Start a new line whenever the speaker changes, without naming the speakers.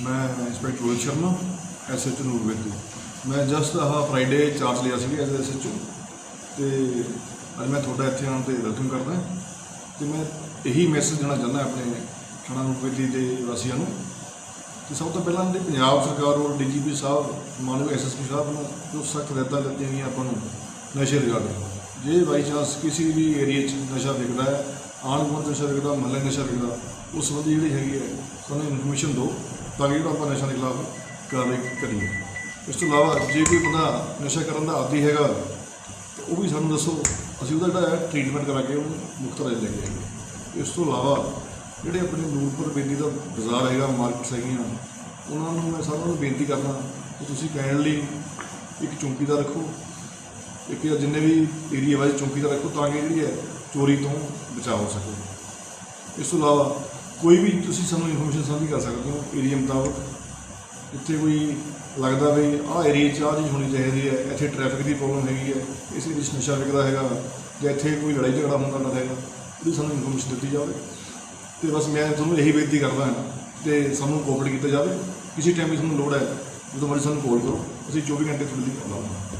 ਮੈਂ inspector Rohit Sharma SHO ਨੂਰਵੇਦ ਤੋਂ ਮੈਂ ਜਸਟ ਆਹ ਫਰਾਈਡੇ ਚਾਰਜ ਲਿਆ ਸੀ ਐਜ਼ ਐਸਐਚਓ ਤੇ ਅੱਜ ਮੈਂ ਤੁਹਾਡਾ ਇੱਥੇ ਆਉਣ ਤੇ ਵੈਲਕਮ ਕਰਦਾ ਤੇ ਮੈਂ ਇਹੀ ਮੈਸੇਜ ਦੇਣਾ ਚਾਹੁੰਦਾ ਆਪਣੇ ਥਾਣਾ ਨੂਰਵੇਦੀ ਦੇ ਵਾਸੀਆਂ ਨੂੰ ਕਿ ਸਭ ਤੋਂ ਪਹਿਲਾਂ ਜਿਹੜੀ ਪੰਜਾਬ ਸਰਕਾਰ ਔਰ ਡੀਜੀਪੀ ਸਾਹਿਬ, ਮਾਨਯੋਗ ਐਸਐਸਪੀ ਸਾਹਿਬ ਨੂੰ ਜੋ ਸਖਤ ਹਦਾਇਤਾਂ ਦਿੱਤੀਆਂ ਗਈਆਂ ਆਪਾਂ ਨੂੰ ਨਸ਼ੇ ਰਿਗਾਰਡਿੰਗ ਜੇ ਬਾਈ ਚਾਂਸ ਕਿਸੇ ਵੀ ਏਰੀਆ 'ਚ ਨਸ਼ਾ ਵਿਕਦਾ ਹੈ ਆਣ ਗੁਆਂਢ ਨਸ਼ਾ ਵਿਕਦਾ, ਮਹੱਲੇ ਨਸ਼ਾ ਵਿਕਦਾ, ਉਸ ਸੰਬੰਧੀ ਜਿਹੜੀ ਹੈਗੀ ਹੈ, ਸਾਨੂੰ ਇਨਫੋਰਮੇਸ਼ਨ ਦਿਓ। ਤਾਂ ਕਿ ਜਿਹੜਾ ਆਪਾਂ ਨਸ਼ਾ ਦੇ ਖਿਲਾਫ ਕਾਰਵਾਈ ਕਰੀਏ ਇਸ ਤੋਂ ਇਲਾਵਾ ਜੇ ਕੋਈ ਬੰਦਾ ਨਸ਼ਾ ਕਰਨ ਦਾ ਆਦੀ ਹੈਗਾ, ਤਾਂ ਉਹ ਵੀ ਸਾਨੂੰ ਦੱਸੋ, ਅਸੀਂ ਉਹਦਾ ਜਿਹੜਾ ਹੈ ਟ੍ਰੀਟਮੈਂਟ ਕਰਾ ਕੇ ਉਹਨੂੰ ਮੁਕਤ ਰਾਜ ਲੈ ਕੇ ਆਈਏ ਇਸ ਤੋਂ ਇਲਾਵਾ ਜਿਹੜੇ ਆਪਣੇ ਨੂਰਪੁਰ ਬੇਦੀ ਦਾ ਬਾਜ਼ਾਰ ਹੈਗਾ ਮਾਰਕੀਟਸ ਹੈਗੀਆਂ, ਉਹਨਾਂ ਨੂੰ ਮੈਂ ਸਾਰਿਆਂ ਨੂੰ ਬੇਨਤੀ ਕਰਦਾ ਕਿ ਤੁਸੀਂ ਕਾਈਂਡਲੀ ਇੱਕ ਚੌਂਕੀਦਾਰ ਰੱਖੋ, ਇੱਕ ਜਾਂ ਜਿੰਨੇ ਵੀ ਏਰੀਆ ਵਾਈਜ਼ ਚੌਂਕੀਦਾਰ ਰੱਖੋ, ਤਾਂ ਕਿ ਜਿਹੜੀ ਹੈ ਚੋਰੀ ਤੋਂ ਬਚਾਅ ਹੋ ਸਕੇ। ਇਸ ਤੋਂ ਇਲਾਵਾ ਕੋਈ ਵੀ ਤੁਸੀਂ ਸਾਨੂੰ ਇਨਫੋਰਮੇਸ਼ਨ ਸਾਂਝੀ ਕਰ ਸਕਦੇ ਹੋ ਏਰੀਆ ਮੁਤਾਬਕ। ਇੱਥੇ ਕੋਈ ਲੱਗਦਾ ਵੀ ਆਹ ਏਰੀਆ 'ਚ ਆਹ ਚੀਜ਼ ਹੋਣੀ ਚਾਹੀਦੀ ਹੈ, ਇੱਥੇ ਟ੍ਰੈਫਿਕ ਦੀ ਪ੍ਰੋਬਲਮ ਹੈਗੀ ਹੈ, ਇਸ ਏਰੀਏ 'ਚ ਨਸ਼ਾ ਵਿਕਦਾ ਹੈਗਾ, ਜਾਂ ਇੱਥੇ ਕੋਈ ਲੜਾਈ ਝਗੜਾ ਹੁੰਦਾ ਨਾ ਹੈਗਾ, ਉਹਦੀ ਸਾਨੂੰ ਇਨਫੋਰਮੇਸ਼ਨ ਦਿੱਤੀ ਜਾਵੇ। ਤੇ ਬਸ ਮੈਂ ਤੁਹਾਨੂੰ ਇਹੀ ਬੇਨਤੀ ਕਰਦਾ ਹਾਂ ਤੇ ਸਾਨੂੰ ਕੋਆਪਰੇਟ ਕੀਤਾ ਜਾਵੇ। ਕਿਸੇ ਟਾਈਮ ਵੀ ਤੁਹਾਨੂੰ ਲੋੜ ਹੈ, ਜਦੋਂ ਮਰਜ਼ੀ ਸਾਨੂੰ ਕਾਲ ਕਰੋ। ਅਸੀਂ 24 ਘੰਟੇ ਤੁਹਾਡੇ ਲਈ ਉਪਲਬਧ ਹਾਂ।